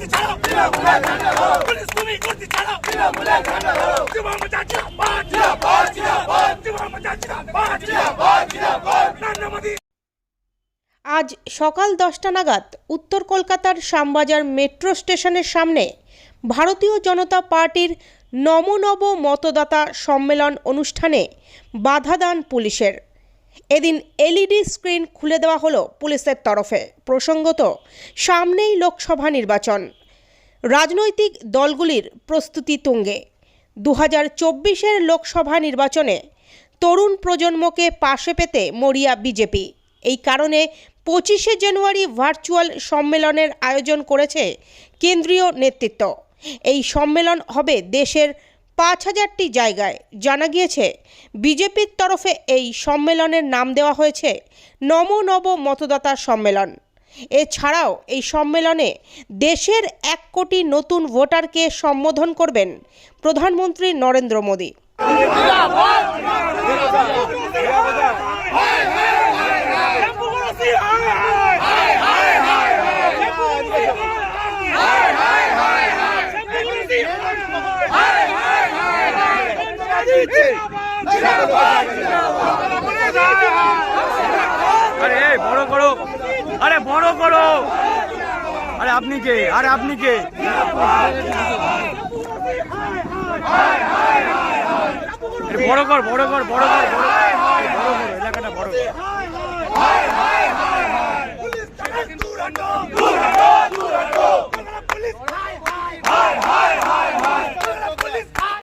করতে ছাড়ো। পুলিশ তুমি করতে ছাড়ো। নরেন্দ্র মোদী। আজ সকাল দশটা নাগাদ উত্তর কলকাতার শ্যামবাজার মেট্রো স্টেশনের সামনে ভারতীয় জনতা পার্টির নমনব মতদাতা সম্মেলন অনুষ্ঠানে বাধা দান পুলিশের। এদিন এলইডি স্ক্রিন খুলে দেওয়া হলো পুলিশের তরফে। প্রসঙ্গত, সামনেই লোকসভা নির্বাচন। রাজনৈতিক দলগুলির প্রস্তুতি তুঙ্গে। দু হাজার চব্বিশের লোকসভা নির্বাচনে তরুণ প্রজন্মকে পাশে পেতে মরিয়া বিজেপি। এই কারণে পঁচিশে জানুয়ারি ভার্চুয়াল সম্মেলনের আয়োজন করেছে কেন্দ্রীয় নেতৃত্ব। এই সম্মেলন হবে দেশের পাঁচ হাজারটি জায়গায় জানা গিয়েছে, বিজেপির তরফে এই সম্মেলনের নাম দেওয়া হয়েছে নম নব মতদাতার সম্মেলন। এছাড়াও এই সম্মেলনে দেশের এক কোটি নতুন ভোটারকে সম্বোধন করবেন প্রধানমন্ত্রী নরেন্দ্র মোদী। আরে বড় করো আরে বড় আরে আপনি কে আরে আপনি কে বড় কর বড় কর বড় কর এলাকাটা বড় কর